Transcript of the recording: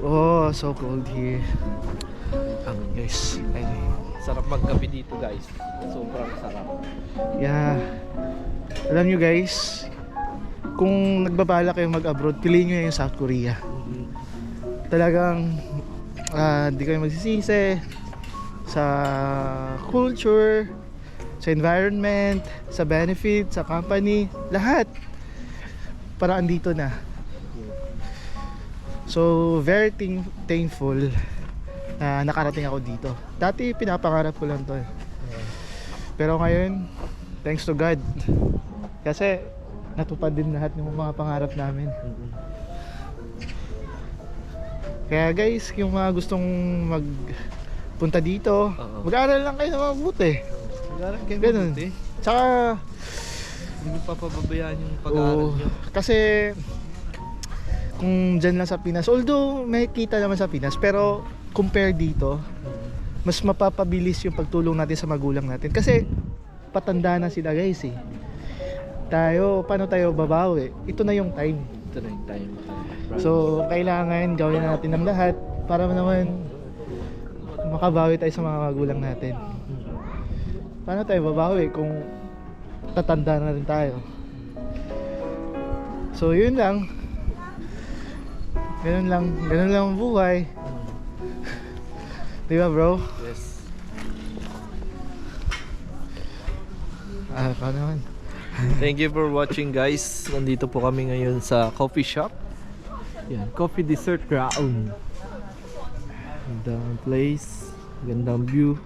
Oh, so cold here. Um, guys, anyway. Sarap magkape dito guys. Sobrang sarap. Yeah. Alam nyo guys, kung nagbabala kayo mag-abroad, piliin nyo yung South Korea. Talagang ah, di kayo magsisisi sa culture, sa environment, sa benefit, sa company, lahat. Para andito na. So, very thank- thankful na nakarating ako dito. Dati pinapangarap ko lang to eh. Pero ngayon, thanks to God. Kasi natupad din lahat ng mga pangarap namin. Kaya guys, yung mga gustong magpunta dito, Oo. mag-aaral lang kayo na mabuti. Nag-aaral kayo Ganun. mabuti. Tsaka, Hindi mo papababayaan yung pag-aaral oo, nyo. kasi kung dyan lang sa Pinas, although may kita naman sa Pinas, pero compare dito, mas mapapabilis yung pagtulong natin sa magulang natin. Kasi patanda na sila guys eh. Tayo, paano tayo babawi? Ito na yung time. Ito na yung time. So, kailangan gawin natin ang lahat para naman makabawi tayo sa mga magulang natin. Paano tayo babawi kung tatanda na rin tayo? So, yun lang. Ganun lang. Ganun lang ang buhay. Di ba, bro? Yes. Ah, paano naman? Thank you for watching guys. Nandito po kami ngayon sa coffee shop. Yan, coffee dessert ground. Gandang place, gandang view.